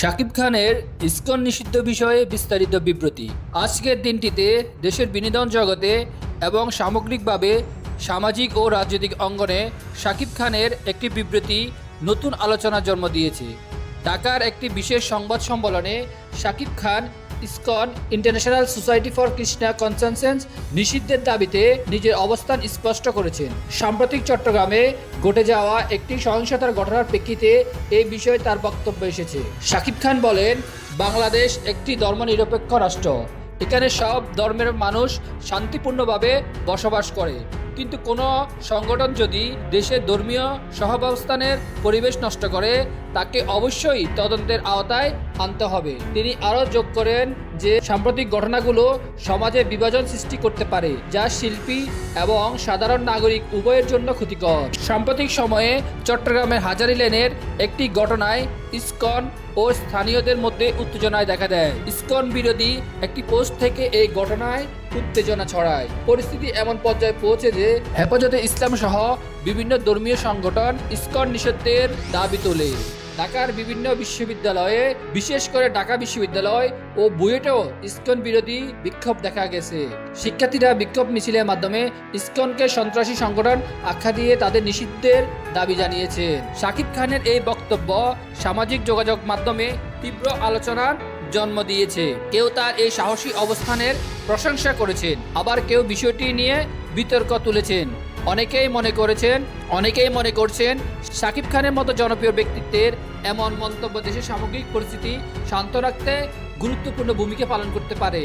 শাকিব খানের ইস্কন নিষিদ্ধ বিষয়ে বিস্তারিত বিবৃতি। আজকের দিনটিতে দেশের বিনোদন জগতে এবং সামগ্রিকভাবে সামাজিক ও রাজনৈতিক অঙ্গনে শাকিব খানের একটি বিবৃতি নতুন আলোচনার জন্ম দিয়েছে। ঢাকার একটি বিশেষ সংবাদ সম্মেলনে Shakib Khan ISKCON International Society for Krishna Consciousness নিষিদ্ধের দাবিতে নিজের অবস্থান স্পষ্ট করেছেন। সাম্প্রতিক চট্টগ্রামে ঘটে যাওয়া একটি সহিংসতার ঘটনার প্রেক্ষিতে এই বিষয়ে তার বক্তব্য এসেছে। শাকিব খান বলেন, বাংলাদেশ একটি ধর্মনিরপেক্ষ রাষ্ট্র। এখানে সব ধর্মের মানুষ শান্তিপূর্ণভাবে বসবাস করে। কিন্তু কোনো সংগঠন যদি দেশের ধর্মীয় সহাবস্থানের পরিবেশ নষ্ট করে, তাকে অবশ্যই তদন্তের আওতায় আনতে হবে। তিনি আরও যোগ করেন যে, সাম্প্রতিক ঘটনাগুলো সমাজে বিভাজন সৃষ্টি করতে পারে, যা শিল্পী এবং সাধারণ নাগরিক উভয়ের জন্য ক্ষতিকর। সাম্প্রতিক সময়ে চট্টগ্রামের হাজারি লেনের একটি ঘটনায় ইসকন ও স্থানীয়দের মধ্যে উত্তেজনায় দেখা দেয়। ইসকন বিরোধী একটি পোস্ট থেকে এই ঘটনায় উত্তেজনা ছড়ায়। পরিস্থিতি এমন পর্যায়ে পৌঁছে যে, হেফাজতে ইসলাম সহ বিভিন্ন ধর্মীয় সংগঠন ইসকন নিষেধের দাবি তোলে। ঢাকার বিভিন্ন বিশ্ববিদ্যালয়ে, বিশেষ করে ঢাকা বিশ্ববিদ্যালয় ও বুয়েটেও ইসকন বিরোধী বিক্ষোভ দেখা গেছে। শিক্ষার্থীরা বিক্ষোভ মিছিলের মাধ্যমে ইসকনকে সন্ত্রাসী সংগঠন আখ্যা দিয়ে তাদের নিষিদ্ধের দাবি জানিয়েছেন শাকিব খানের এই বক্তব্য সামাজিক যোগাযোগ মাধ্যমে তীব্র আলোচনার জন্ম দিয়েছে। কেউ তার এই সাহসী অবস্থানের প্রশংসা করেছেন, আবার কেউ বিষয়টি নিয়ে বিতর্ক তুলেছেন। অনেকেই মনে করেছেন, অনেকেই মনে করছেন শাকিব খানের মতো জনপ্রিয় ব্যক্তিত্বের এমন মন্তব্য দেশের সামগ্রিক পরিস্থিতি শান্ত রাখতে গুরুত্বপূর্ণ ভূমিকা পালন করতে পারে।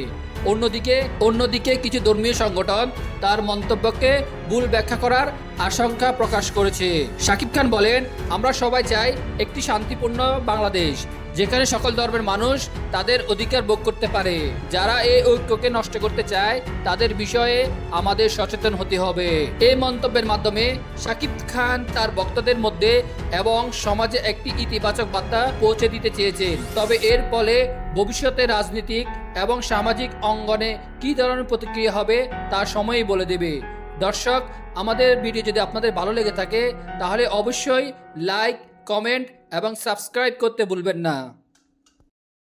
অন্যদিকে অন্যদিকে কিছু ধর্মীয় সংগঠন তার মন্তব্যকে ভুল ব্যাখ্যা করার আশঙ্কা প্রকাশ করেছে। শাকিব খান বলেন, আমরা সবাই চাই একটি শান্তিপূর্ণ বাংলাদেশ, যেখানে সকল ধর্মের মানুষ তাদের অধিকার ভোগ করতে পারে। যারা এই ঐক্যকে নষ্ট করতে চায়, তাদের বিষয়ে আমাদের সচেতন হতে হবে। এই মন্তব্যের মাধ্যমে শাকিব খান তার বক্তাদের মধ্যে এবং সমাজে একটি ইতিবাচক বার্তা পৌঁছে দিতে চেয়েছেন। তবে এর ফলে ভবিষ্যতে রাজনৈতিক এবং সামাজিক অঙ্গনে কী ধরনের প্রতিক্রিয়া হবে, তা সময়ই বলে দেবে। দর্শক, আমাদের ভিডিও যদি আপনাদের ভালো লেগে থাকে, তাহলে অবশ্যই লাইক কমেন্ট এবং সাবস্ক্রাইব করতে ভুলবেন না।